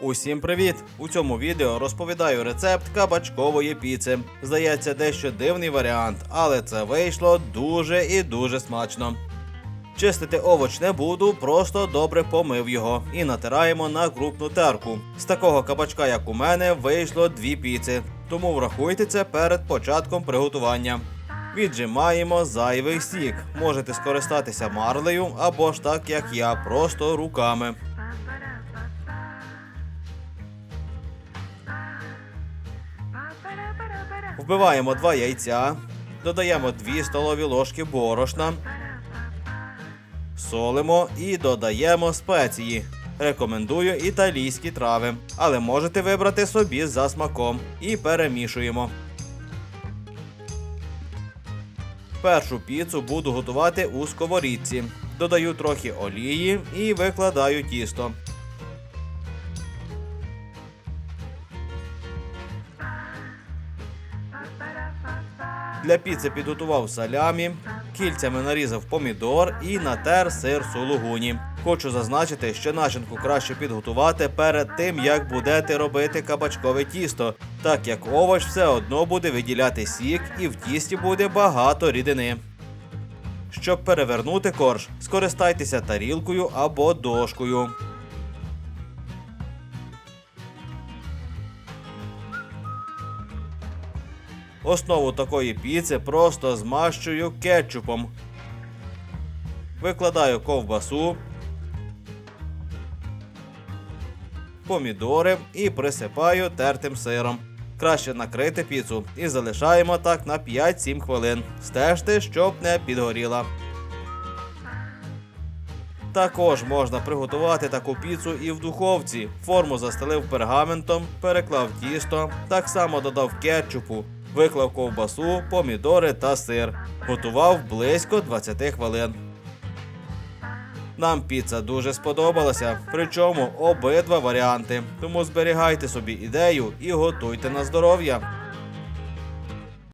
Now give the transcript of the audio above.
Усім привіт! У цьому відео розповідаю рецепт кабачкової піци. Здається, дещо дивний варіант, але це вийшло дуже і дуже смачно. Чистити овоч не буду, просто добре помив його і натираємо на крупну терку. З такого кабачка, як у мене, вийшло дві піци, тому врахуйте це перед початком приготування. Віджимаємо зайвий сік. Можете скористатися марлею або ж так, як я, просто руками. Вбиваємо два яйця, додаємо 2 столові ложки борошна, солимо і додаємо спеції. Рекомендую італійські трави, але можете вибрати собі за смаком і перемішуємо. Першу піцу буду готувати у сковорідці. Додаю трохи олії і викладаю тісто. Для піци підготував салямі, кільцями нарізав помідор і натер сир сулугуні. Хочу зазначити, що начинку краще підготувати перед тим, як будете робити кабачкове тісто, так як овоч все одно буде виділяти сік і в тісті буде багато рідини. Щоб перевернути корж, скористайтеся тарілкою або дошкою. Основу такої піци просто змащую кетчупом. Викладаю ковбасу, помідори і присипаю тертим сиром. Краще накрити піцу і залишаємо так на 5-7 хвилин. Стежте, щоб не підгоріла. Також можна приготувати таку піцу і в духовці. Форму застелив пергаментом, переклав тісто, так само додав кетчупу, виклав ковбасу, помідори та сир. Готував близько 20 хвилин. Нам піца дуже сподобалася, причому обидва варіанти. Тому зберігайте собі ідею і готуйте на здоров'я.